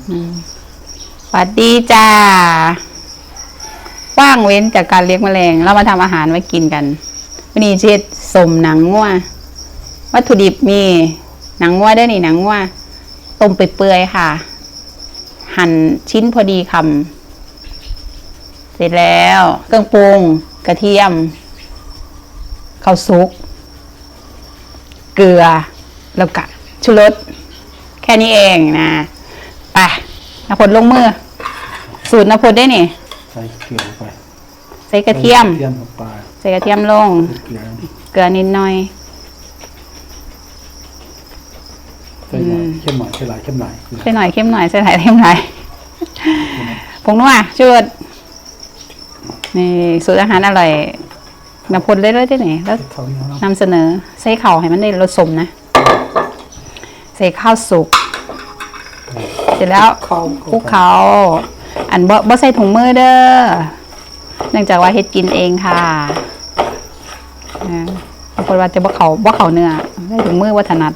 สวัสดีจ้าว่างเว้นจากการเลี้ยงแมลง เรามาทำอาหารไว้กินกันวันนี้เช็ดสมหนังงัววัตถุดิบมี หนังงัวได้นี่หนังงัวต้มไปเปื่อยๆค่ะ หั่นชิ้นพอดีคำเสร็จแล้ว เครื่องปรุงกระเทียมข้าวซุก เกลือแล้วก็ชูรสแค่นี้เองนะ ไปนพลลงมือ สูตรนพลได้นี่ ใส่เกลือลงไปใส่กระเทียมกระเทียมลงไปใส่กระเทียมลง เกลือเกลือนิดหน่อย ใส่หน่อยเข้มหน่อยใส่หลายเข้มหลายใส่หน่อยเข้มหน่อยใส่หลายเข้มหลายผงนัวชูรสนี่สูตรอาหารอร่อยนพลได้เลยได้นี่แล้วเขาเนี่ยเนาะนำเสนอใส่ข้าวให้มันได้รสสมนะ ใส่ข้าวสุกเสร็จแล้วเข้าคลุกเขาอันบ่บ่ใส่ถุงมือเด้อเนื่องจากว่าเฮ็ดกินเองค่ะอ่าบางคนว่าจะบ่เขาบ่เขาเนื้อใส่ถุงมือวัฒนัด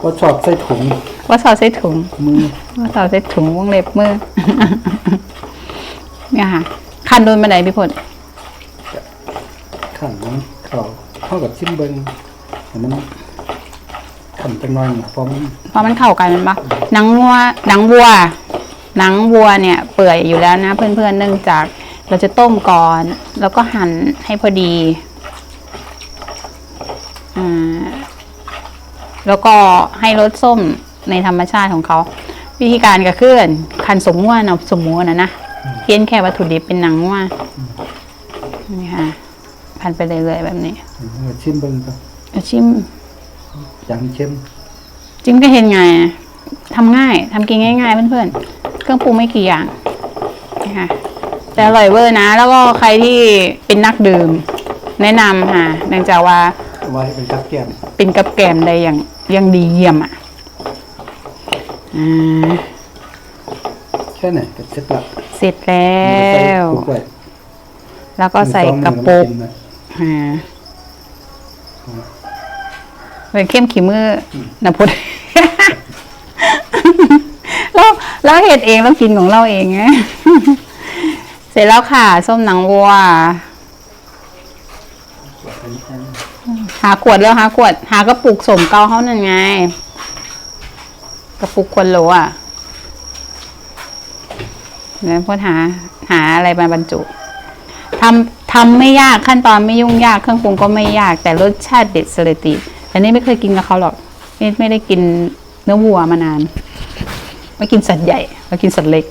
ก็ชอบใส่ถุงว่าสอดใส่ถุงมือว่าสอดใส่ถุงวงเล็บมือเนี่ยค่ะคันโดนมาไหนพี่พลขันมันเขาเข้ากับชิมเบิงแต่มัน ขันจังน้อยนะเพราะมันเพราะมันเข้ากันมันปะหนังวัวหนังวัว หนังวัวเนี่ย เปื่อยอยู่แล้วนะ เพื่อนๆเนื่องจากเราจะต้มก่อน แล้วก็หั่นให้พอดีอ่าแล้วก็ให้รสส้มในธรรมชาติของเขา วิธีการก็คือคันสมงัวนะสมมัวนะนะเพี้ยนแค่วัตถุดิบเป็นหนังงัวนี่ค่ะพันไปเรื่อยๆแบบนี้มันชิมเบิงก็เอาชิมยังเข้มจิ้มก็เห็นไงอะทำง่ายทำกินง่ายๆเพื่อนๆเครื่องปรุงไม่กี่อย่างนะคะแต่อร่อยเวอร์นะ แล้วก็ใครที่เป็นนักดื่ม แนะนำค่ะเนื่องจากว่าเอาไว้เป็นกับแก้มเป็นกับแกมได้อย่างอย่างดีเยี่ยมอะอ่าแค่ไหนก็เสร็จละเสร็จแล้ใส่วถุงไว้แล้วก็ใส่กระปุกมือสองมืออ่า เป็นเข้มขีมือนะพุทธเราเราเห็ดเองเรากินของเราเองไงเสร็จแล้วค่ะ ส้มหนังวัวมันกินหาขวดแล้วหาขวด หากระปุกสมเกาเขานั่นไง กระปุกคนโหลอะแล้วพอหาหาอะไรมาบรรจุทำทำไม่ยากขั้นตอนไม่ยุ่งยากเครื่องปรุงก็ไม่ยากแต่รสชาติเด็ดสเลยติ แต่นี่ไม่เคยกินกับเขาหรอกนี่ไม่ได้กินเนื้อวัวมานาน ไม่กินสัตว์ใหญ่มากินสัตว์เล็ก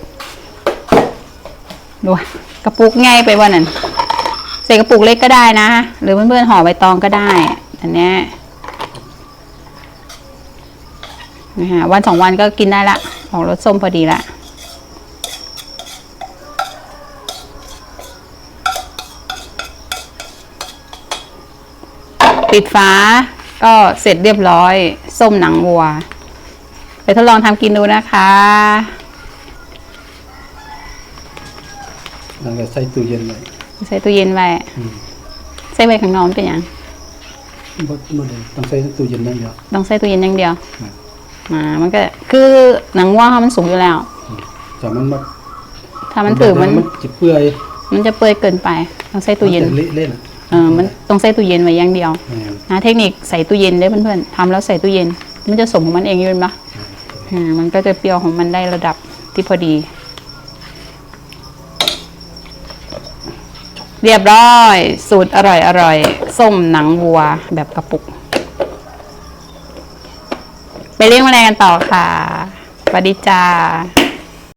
ดูกระปุกง่ายไปว่านั่นใส่กระปุกเล็กก็ได้นะ หรือเพื่อนๆห่อใบตองก็ได้ อันนี้นะฮะวันสองวันก็กินได้ละของรสส้มพอดีละปิดฝา ก็เสร็จเรียบร้อย ส้มหนังวัว ไปทดลองทำกินดูนะคะแล้วก็ใส่ตู้เย็นไว้ใส่ตู้เย็นไว้อืมใส่ไว้ข้างนอกเป็นหยังบ่บ่ได้ต้องใส่ตู้เย็นนั่นเดียวต้องใส่ตู้เย็นอย่างเดียวอืมอ่ามันก็คือหนังว่ามันสุกอยู่แล้ว แต่มันมาถ้ามันถือมันมันจิเปื่อย มันจะเปื่อยเกินไป ต้องใส่ตู้เย็นมัจะเละเล่น เออมันต้องใส่ตู้เย็นไว้อย่างเดียวแม่นนะเทคนิคใส่ตู้เย็นได้เพื่อนๆทำแล้วใส่ตู้เย็น มันจะสมของมันเองอยืนปะอ่ามันก็จะเปรี้ยวของมันได้ระดับที่พอดี เรียบร้อย สูตรอร่อยอร่อยส้มหนังวัวแบบกระปุก ไปเลี้ยงแมลงกันต่อค่ะสวัสดีจ้า